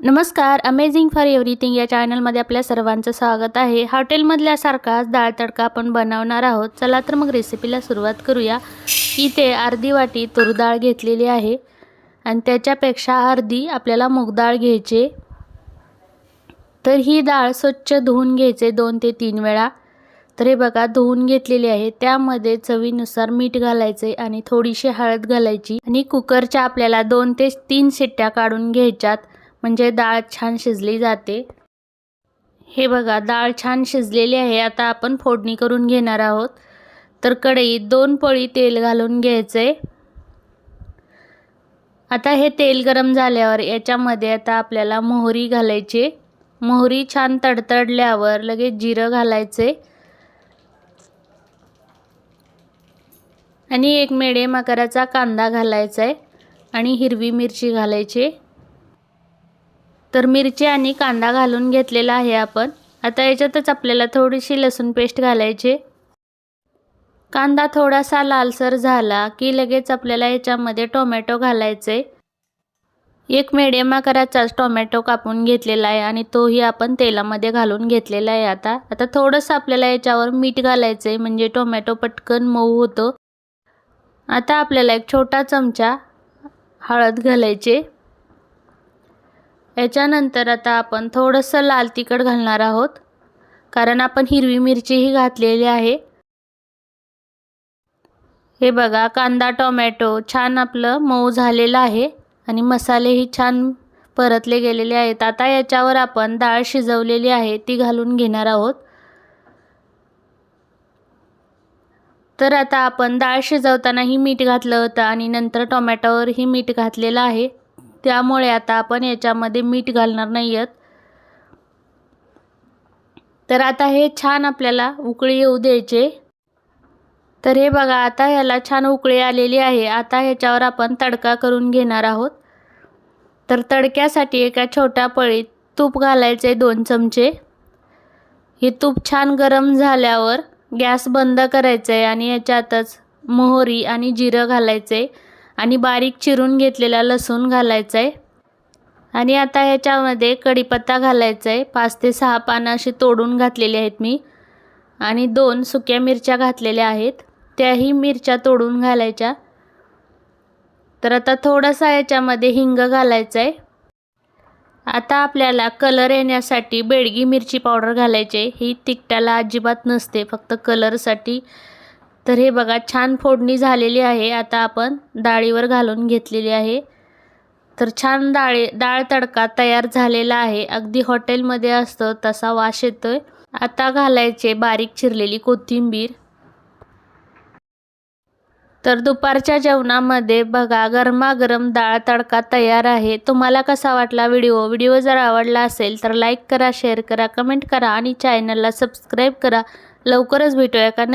नमस्कार amazing for everything या चॅनलमध्ये आपल्या सर्वांचं स्वागत आहे. हॉटेलमधल्यासारखाच डाळ तडका आपण बनवणार आहोत. चला तर मग रेसिपीला सुरुवात करूया. इथे अर्धी वाटी तूर डाळ घेतलेली आहे. आणि त्याच्यापेक्षा अर्धी आपल्याला मूगडाळ घ्यायचे. तर ही डाळ स्वच्छ धुवून घ्यायचे दोन ते तीन वेळा. तर हे बघा धुवून घेतलेली आहे. त्यामध्ये चवीनुसार मीठ घालायचे आणि थोडीशी हळद घालायची. आणि कुकरच्या आपल्याला दोन ते तीन शिट्ट्या काढून घ्यायच्यात. म्हणजे डाळ छान शिजली जाते. हे बघा डाळ छान शिजलेली आहे. आता आपण फोडणी करून घेणार आहोत. तर कढईत दोन पळी तेल घालून घ्यायचं. आहे आता हे तेल गरम झाल्यावर याच्यामध्ये आता आपल्याला मोहरी घालायची. मोहरी छान तडतडल्यावर लगेच जिरं घालायचे. आणि एक मिडियम आकाराचा कांदा घालायचा आहे. आणि हिरवी मिरची घालायची. तर मिरची आणि कांदा घालून घेतलेला आहे आपण. आता याच्यातच आपल्याला थोडीशी लसूण पेस्ट घालायची. कांदा थोडासा लालसर झाला की लगेच आपल्याला याच्यामध्ये टोमॅटो घालायचे. एक मिडियम आकाराचाच टोमॅटो कापून घेतलेला आहे आणि तोही आपण तेलामध्ये घालून घेतलेला आहे आता. आता थोडंसं आपल्याला याच्यावर मीठ घालायचं आहे म्हणजे टोमॅटो पटकन मऊ होतो. आता आपल्याला एक छोटा चमचा हळद घालायचे. याच्यानंतर आता आपण थोडंसं लाल तिखट घालणार आहोत. कारण आपण हिरवी मिरचीही घातलेली आहे. हे बघा कांदा टोमॅटो छान आपलं मऊ झालेलं आहे आणि मसालेही छान परतले गेलेले आहेत. आता याच्यावर आपण डाळ शिजवलेली आहे ती घालून घेणार आहोत. तर आता आपण डाळ शिजवतानाही मीठ घातलं होतं आणि नंतर टोमॅटोवरही मीठ घातलेलं आहे. त्यामुळे आता आपण याच्यामध्ये मीठ घालणार नाही आहेत तर आता हे छान आपल्याला उकळी येऊ द्यायचे. तर हे बघा आता ह्याला छान उकळी आलेली आहे. आता ह्याच्यावर आपण तडका करून घेणार आहोत. तर तडक्यासाठी एका छोट्या पळीत तूप घालायचे दोन चमचे. हे तूप छान गरम झाल्यावर गॅस बंद करायचं आहे आणि याच्यातच मोहरी आणि जिरं घालायचे आणि बारीक चिरून घेतलेला लसूण घालायचा आहे आणि आता ह्याच्यामध्ये कढीपत्ता घालायचा आहे पाच ते सहा पानं अशी तोडून घातलेली आहेत मी. आणि दोन सुक्या मिरच्या घातलेल्या आहेत. त्याही मिरच्या तोडून घालायच्या. तर आता थोडासा याच्यामध्ये हिंग घालायचा आहे आता आपल्याला कलर येण्यासाठी बेडगी मिरची पावडर घालायचे ही तिखटाला अजिबात नसते. फक्त कलरसाठी तर हे बघा छान फोडणी झालेली आहे. आता आपण डाळीवर घालून घेतलेली आहे. तर छान डाळी डाळ तडका तयार झालेला आहे. अगदी हॉटेलमध्ये असतं तसा वास येतोय. आता घालायचे बारीक चिरलेली कोथिंबीर. तर दुपारच्या जेवणामध्ये बघा गरमागरम डाळ तडका तयार आहे. तुम्हाला कसा वाटला व्हिडिओ? व्हिडिओ जर आवडला असेल तर लाईक करा शेअर करा कमेंट करा आणि चॅनलला सबस्क्राईब करा. लवकरच भेटूया का?